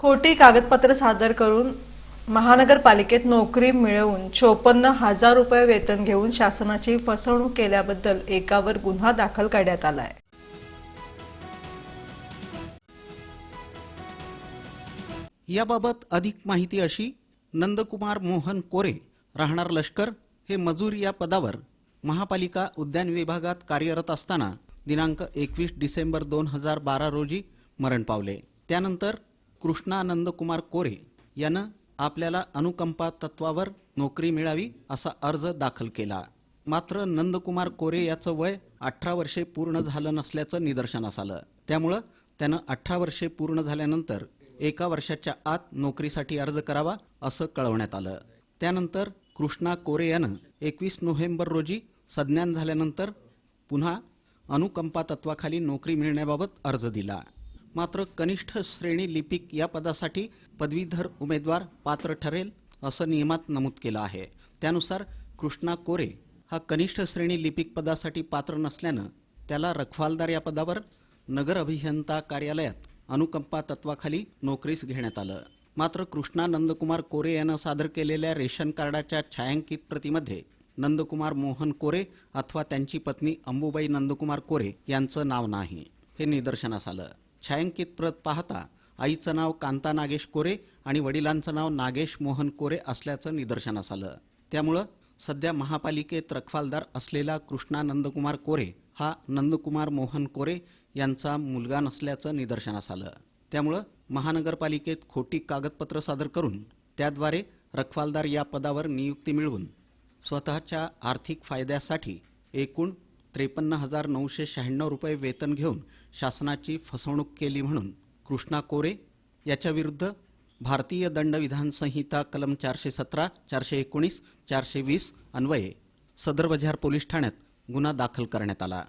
खोटी कागदपत्र सादर करून महानगरपालिकेत नोकरी मिळवून चोपन्न हजार रुपये वेतन घेऊन शासनाची फसवणूक केल्याबद्दल एकावर गुन्हा दाखल करण्यात आला आहे याबाबत अधिक माहिती अशी नंदकुमार मोहन कोरे राहणार लष्कर हे मजूर या पदावर महापालिका उद्यान विभागात कार्यरत असताना दिनांक एकवीस डिसेंबर दोन हजार बारा रोजी मरण पावले. त्यानंतर कृष्णा नंदकुमार कोरे यानं आपल्याला अनुकंपा तत्वावर नोकरी मिळावी असा अर्ज दाखल केला. मात्र नंदकुमार कोरे याचं वय अठरा वर्षे पूर्ण झालं नसल्याचं निदर्शनास आलं. त्यामुळं त्यानं अठरा वर्षे पूर्ण झाल्यानंतर एका वर्षाच्या आत नोकरीसाठी अर्ज करावा असं कळवण्यात आलं. त्यानंतर कृष्णा कोरे यानं एकवीस नोव्हेंबर रोजी सज्ञान झाल्यानंतर पुन्हा अनुकंपा तत्वाखाली नोकरी मिळण्याबाबत अर्ज दिला. मात्र कनिष्ठ श्रेणी लिपिक या पदासाठी पदवीधर उमेदवार पात्र ठरेल असं नियमात नमूद केलं आहे. त्यानुसार कृष्णा कोरे हा कनिष्ठ श्रेणी लिपिक पदासाठी पात्र नसल्यानं त्याला रखवालदार या पदावर नगर अभियंता कार्यालयात अनुकंपा तत्वाखाली नोकरीस घेण्यात आलं. मात्र कृष्णा नंदकुमार कोरे यानं सादर केलेल्या रेशन कार्डाच्या छायांकित प्रतीमध्ये नंदकुमार मोहन कोरे अथवा त्यांची पत्नी अंबुबाई नंदकुमार कोरे यांचं नाव नाही. हे निदर्शनास आलं. छायांकित प्रत पाहता आईचं नाव कांता नागेश कोरे आणि वडिलांचं नाव नागेश मोहन कोरे असल्याचं निदर्शनास आलं. त्यामुळं सध्या महापालिकेत रखवालदार असलेला कृष्णा नंदकुमार कोरे हा नंदकुमार मोहन कोरे यांचा मुलगा नसल्याचं निदर्शनास आलं. त्यामुळं महानगरपालिकेत खोटी कागदपत्र सादर करून त्याद्वारे रखवालदार या पदावर नियुक्ती मिळवून स्वतःच्या आर्थिक फायद्यासाठी एकूण त्रेपन्न हजार नऊशे शहाण्णव रुपये वेतन घेऊन शासनाची फसवणूक केली म्हणून कृष्णा कोरे याच्याविरुद्ध भारतीय दंडविधान संहिता कलम चारशे सतरा चारशे एकोणीस चारशे वीस अन्वये सदर बजार पोलीस ठाण्यात गुन्हा दाखल करण्यात आला.